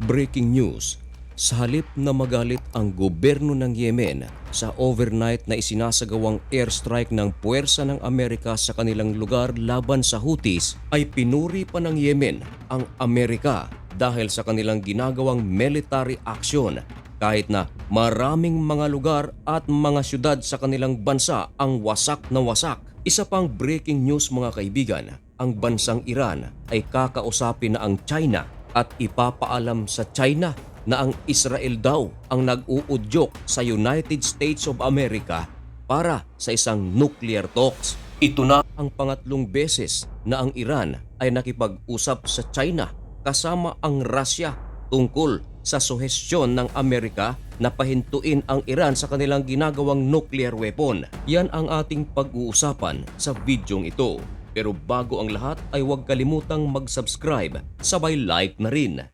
Breaking news. Sa halip na magalit ang gobyerno ng Yemen sa overnight na isinasagawang airstrike ng puwersa ng Amerika sa kanilang lugar laban sa Houthis ay pinuri pa ng Yemen ang Amerika dahil sa kanilang ginagawang military action kahit na maraming mga lugar at mga syudad sa kanilang bansa ang wasak na wasak. Isa pang breaking news mga kaibigan, ang bansang Iran ay kakausapin na ang China at ipapaalam sa China na ang Israel daw ang nag-uudyok sa United States of America para sa isang nuclear talks. Ito na ang pangatlong beses na ang Iran ay nakipag-usap sa China kasama ang Russia tungkol sa suhestyon ng Amerika na pahintuin ang Iran sa kanilang ginagawang nuclear weapon. Yan ang ating pag-uusapan sa videong ito. Pero bago ang lahat ay huwag kalimutang mag-subscribe, sabay like na rin.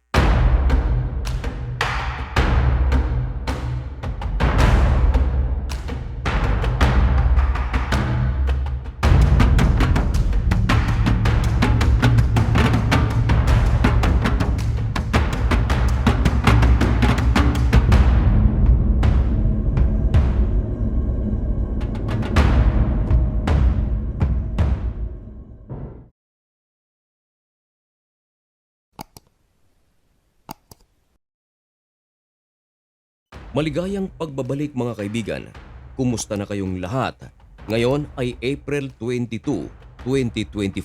Maligayang pagbabalik mga kaibigan. Kumusta na kayong lahat? Ngayon ay April 22, 2025.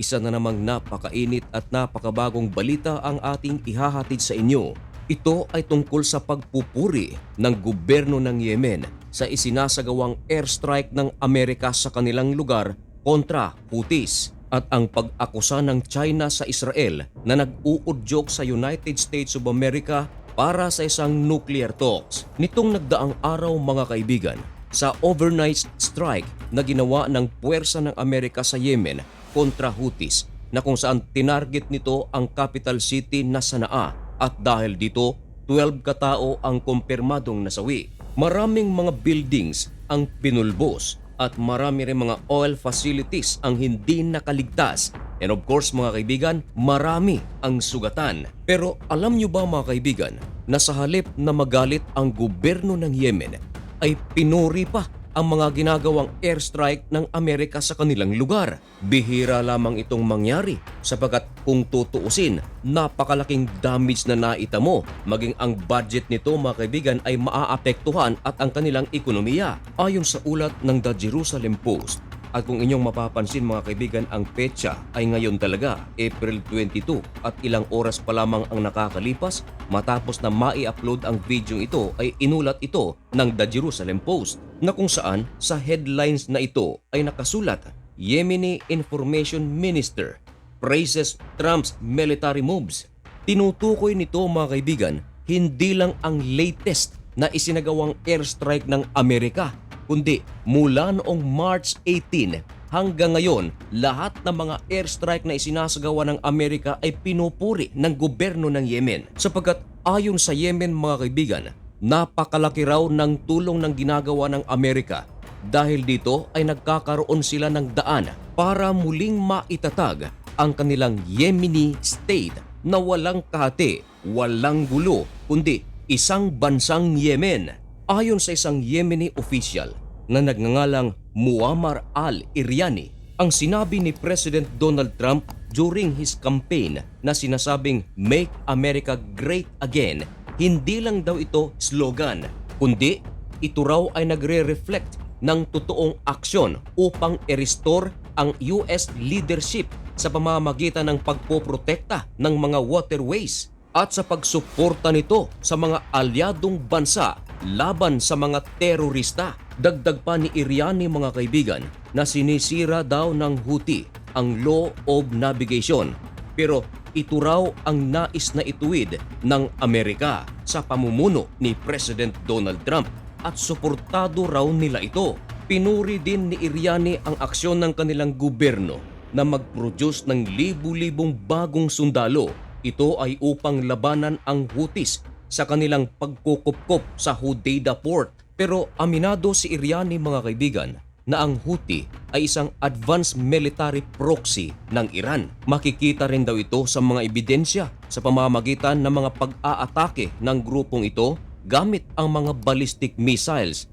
Isa na namang napakainit at napakabagong balita ang ating ihahatid sa inyo. Ito ay tungkol sa pagpupuri ng gobyerno ng Yemen sa isinasagawang airstrike ng Amerika sa kanilang lugar kontra Houthis at ang pag-akusa ng China sa Israel na nag-uudyok sa United States of America para sa isang nuclear talks. Nitong nagdaang araw mga kaibigan, sa overnight strike na ginawa ng puwersa ng Amerika sa Yemen kontra Houthis na kung saan tinarget nito ang capital city na Sanaa at dahil dito 12 katao ang kumpirmadong nasawi. Maraming mga buildings ang pinulbos at marami rin mga oil facilities ang hindi nakaligtas. And of course mga kaibigan, marami ang sugatan. Pero alam nyo ba mga kaibigan na sa halip na magalit ang gobyerno ng Yemen ay pinuri pa ang mga ginagawang airstrike ng Amerika sa kanilang lugar. Bihira lamang itong mangyari sapagkat kung tutuusin, napakalaking damage na naita mo. Maging ang budget nito mga kaibigan ay maaapektuhan at ang kanilang ekonomiya. Ayon sa ulat ng The Jerusalem Post, at kung inyong mapapansin mga kaibigan, ang petsa ay ngayon talaga, April 22 at ilang oras pa lamang ang nakakalipas matapos na mai-upload ang video ito ay inulat ito ng The Jerusalem Post na kung saan sa headlines na ito ay nakasulat Yemeni Information Minister praises Trump's military moves. Tinutukoy nito mga kaibigan, hindi lang ang latest na isinagawang airstrike ng Amerika kundi mula noong March 18 hanggang ngayon, lahat ng mga airstrike na isinasagawa ng Amerika ay pinupuri ng gobyerno ng Yemen. Sapagkat ayon sa Yemen mga kaibigan, napakalaki raw ng tulong ng ginagawa ng Amerika dahil dito ay nagkakaroon sila ng daan para muling maitatag ang kanilang Yemeni state na walang kahati, walang gulo, kundi isang bansang Yemen. Ayon sa isang Yemeni official na nagngangalang Muammar al-Iryani, ang sinabi ni President Donald Trump during his campaign na sinasabing Make America Great Again, hindi lang daw ito slogan, kundi ito raw ay nagre-reflect ng totoong aksyon upang i-restore ang US leadership sa pamamagitan ng pagpoprotekta ng mga waterways at sa pagsuporta nito sa mga alyadong bansa laban sa mga terorista. Dagdag pa ni Iriani mga kaibigan na sinisira daw ng Houthi ang law of navigation. Pero ito raw ang nais na ituwid ng Amerika sa pamumuno ni President Donald Trump at suportado raw nila ito. Pinuri din ni Iriani ang aksyon ng kanilang gobyerno na mag-produce ng libu-libong bagong sundalo. Ito ay upang labanan ang Houthis sa kanilang pagkukupkop sa Hodeida Port. Pero aminado si Iriani mga kaibigan na ang Houthi ay isang advanced military proxy ng Iran. Makikita rin daw ito sa mga ebidensya sa pamamagitan ng mga pag-aatake ng grupong ito gamit ang mga ballistic missiles,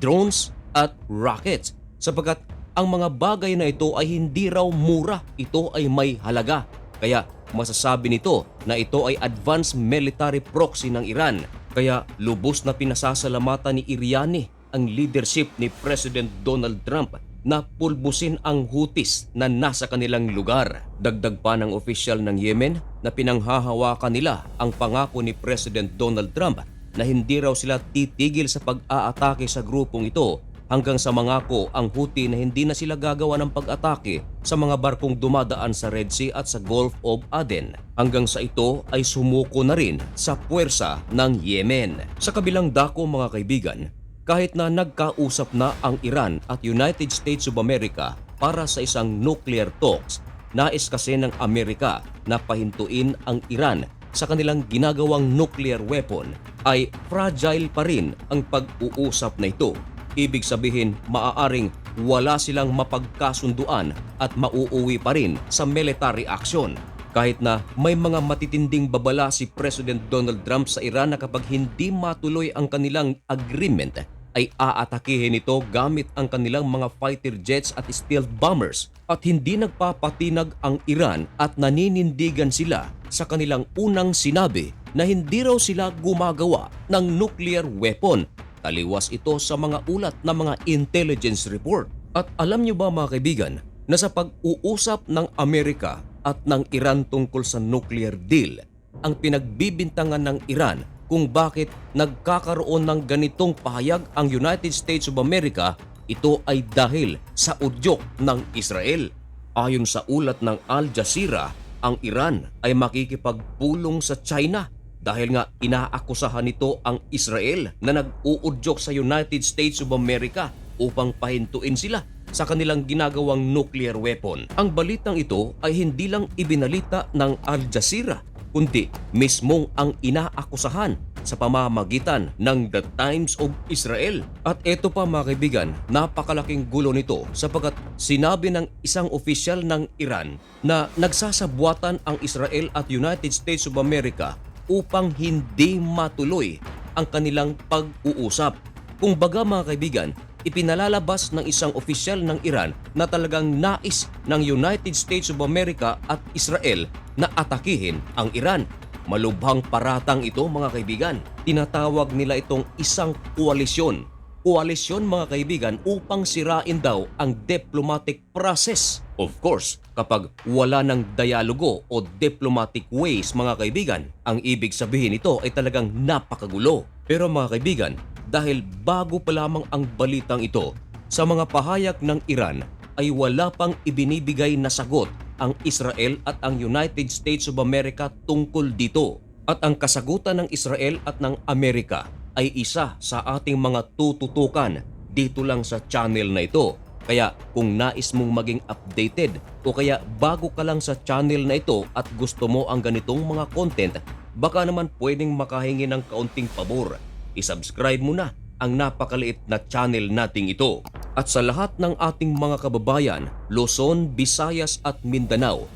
drones at rockets sapagkat ang mga bagay na ito ay hindi raw mura, ito ay may halaga. Kaya masasabi nito na ito ay advanced military proxy ng Iran. Kaya lubos na pinasasalamatan ni Iriani ang leadership ni President Donald Trump na pulbusin ang Houthis na nasa kanilang lugar. Dagdag pa ng opisyal ng Yemen na pinanghahawakan nila ang pangako ni President Donald Trump na hindi raw sila titigil sa pag-aatake sa grupong ito hanggang sa mangako ang Houthi na hindi na sila gagawa ng pag-atake sa mga barkong dumadaan sa Red Sea at sa Gulf of Aden. Hanggang sa ito ay sumuko na rin sa puwersa ng Yemen. Sa kabilang dako mga kaibigan, kahit na nagkausap na ang Iran at United States of America para sa isang nuclear talks, nais kasi ng Amerika na pahintuin ang Iran sa kanilang ginagawang nuclear weapon ay fragile pa rin ang pag-uusap na ito. Ibig sabihin maaaring wala silang mapagkasunduan at mauuwi pa rin sa military action. Kahit na may mga matitinding babala si President Donald Trump sa Iran na kapag hindi matuloy ang kanilang agreement ay aatakihin ito gamit ang kanilang mga fighter jets at stealth bombers at hindi nagpapatinag ang Iran at naninindigan sila sa kanilang unang sinabi na hindi raw sila gumagawa ng nuclear weapon. Taliwas ito sa mga ulat ng mga intelligence report. At alam niyo ba mga kaibigan na sa pag-uusap ng Amerika at ng Iran tungkol sa nuclear deal, ang pinagbibintangan ng Iran kung bakit nagkakaroon ng ganitong pahayag ang United States of America, ito ay dahil sa udyok ng Israel. Ayon sa ulat ng Al Jazeera, ang Iran ay makikipagpulong sa China dahil nga inaakusahan nito ang Israel na nag-uudyok sa United States of America upang pahintuin sila sa kanilang ginagawang nuclear weapon. Ang balitang ito ay hindi lang ibinalita ng Al Jazeera kundi mismong ang inaakusahan sa pamamagitan ng The Times of Israel. At ito pa mga kaibigan, napakalaking gulo nito sapagkat sinabi ng isang opisyal ng Iran na nagsasabwatan ang Israel at United States of America upang hindi matuloy ang kanilang pag-uusap. Kung baga mga kaibigan, ipinalalabas ng isang opisyal ng Iran na talagang nais ng United States of America at Israel na atakihin ang Iran. Malubhang paratang ito mga kaibigan. Tinatawag nila itong isang koalisyon. Koalisyon mga kaibigan upang sirain daw ang diplomatic process. Of course, kapag wala ng dialogo o diplomatic ways mga kaibigan, ang ibig sabihin nito ay talagang napakagulo. Pero mga kaibigan, dahil bago pa lamang ang balitang ito, sa mga pahayag ng Iran ay wala pang ibinibigay na sagot ang Israel at ang United States of America tungkol dito. At ang kasagutan ng Israel at ng Amerika ay isa sa ating mga tututukan dito lang sa channel na ito. Kaya kung nais mong maging updated o kaya bago ka lang sa channel na ito at gusto mo ang ganitong mga content, baka naman pwedeng makahingi ng kaunting pabor. I-subscribe mo na ang napakaliit na channel nating ito. At sa lahat ng ating mga kababayan, Luzon, Visayas at Mindanao,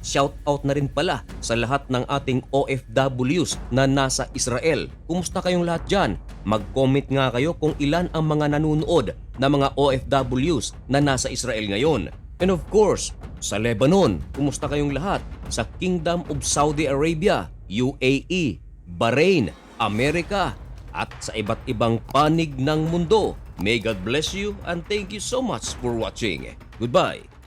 shout out na rin pala sa lahat ng ating OFWs na nasa Israel. Kumusta kayong lahat dyan? Mag-comment nga kayo kung ilan ang mga nanonood na mga OFWs na nasa Israel ngayon. And of course, sa Lebanon, kumusta kayong lahat? Sa Kingdom of Saudi Arabia, UAE, Bahrain, Amerika, at sa iba't ibang panig ng mundo. May God bless you and thank you so much for watching. Goodbye.